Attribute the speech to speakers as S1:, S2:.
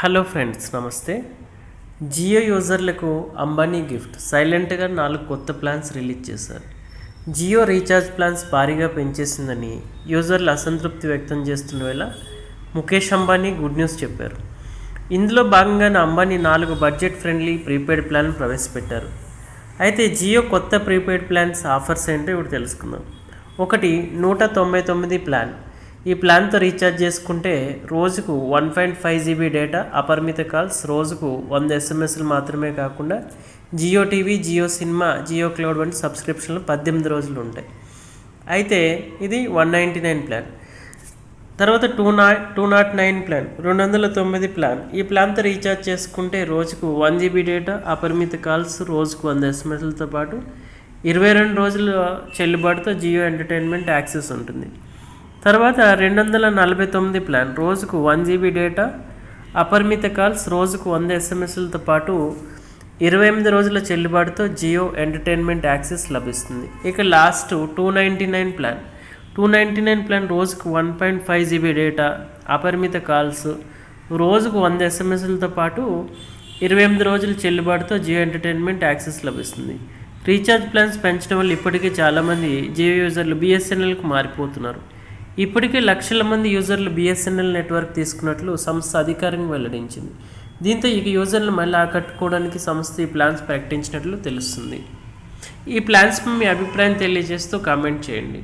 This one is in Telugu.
S1: హలో ఫ్రెండ్స్ నమస్తే. జియో యూజర్లకు అంబానీ గిఫ్ట్. సైలెంట్గా నాలుగు కొత్త ప్లాన్స్ రిలీజ్ చేశారు. జియో రీఛార్జ్ ప్లాన్స్ భారీగా పెంచేసిందని యూజర్లు అసంతృప్తి వ్యక్తం చేస్తున్న వేళ ముఖేష్ అంబానీ గుడ్ న్యూస్ చెప్పారు. ఇందులో భాగంగానే అంబానీ నాలుగు బడ్జెట్ ఫ్రెండ్లీ ప్రీపెయిడ్ ప్లాన్ ప్రవేశపెట్టారు. అయితే జియో కొత్త ప్రీపెయిడ్ ప్లాన్స్ ఆఫర్స్ ఏంటో ఇప్పుడు తెలుసుకుందాం. ఒకటి నూట తొంభై తొమ్మిది ప్లాన్. ఈ ప్లాన్తో రీఛార్జ్ చేసుకుంటే రోజుకు one point five GB data అపరిమిత కాల్స్ రోజుకు వంద ఎస్ఎంఎస్లు మాత్రమే కాకుండా Jio TV Jio cinema Jio cloud వంటి సబ్స్క్రిప్షన్లు పద్దెనిమిది రోజులు ఉంటాయి. అయితే ఇది వన్ నైంటీ నైన్ ప్లాన్. తర్వాత two nought two nought nine plan రెండు వందల తొమ్మిది ప్లాన్. ఈ ప్లాన్తో రీఛార్జ్ చేసుకుంటే రోజుకు వన్ జీబీ డేటా అపరిమిత కాల్స్ రోజుకు వంద ఎస్ఎంఎస్లతో పాటు ఇరవై రెండు రోజుల చెల్లుబాటుతో జియో ఎంటర్టైన్మెంట్ యాక్సెస్ ఉంటుంది. తర్వాత రెండు వందల నలభై తొమ్మిది ప్లాన్ రోజుకు వన్ జీబీ డేటా అపరిమిత కాల్స్ రోజుకు వంద ఎస్ఎంఎస్లతో పాటు ఇరవై ఎనిమిది రోజుల చెల్లుబాటుతో జియో ఎంటర్టైన్మెంట్ యాక్సెస్ లభిస్తుంది. ఇక last two ninety nine plan two ninety nine plan రోజుకు one point five GB data అపరిమిత కాల్స్ రోజుకు వంద ఎస్ఎంఎస్లతో పాటు ఇరవై ఎనిమిది రోజుల చెల్లుబాటుతో జియో ఎంటర్టైన్మెంట్ యాక్సెస్ లభిస్తుంది. రీఛార్జ్ ప్లాన్స్ పెంచడం వల్ల ఇప్పటికే చాలామంది జియో యూజర్లు బిఎస్ఎన్ఎల్కు మారిపోతున్నారు. ఇప్పటికే లక్షల మంది యూజర్లు బిఎస్ఎన్ఎల్ నెట్వర్క్ తీసుకున్నట్లు సంస్థ అధికారికంగా వెల్లడించింది. దీంతో ఇక యూజర్లు మళ్ళీ ఆకట్టుకోవడానికి సంస్థ ఈ ప్లాన్స్ ప్రకటించినట్లు తెలుస్తుంది. ఈ ప్లాన్స్పై మీ అభిప్రాయం తెలియజేస్తూ కామెంట్ చేయండి.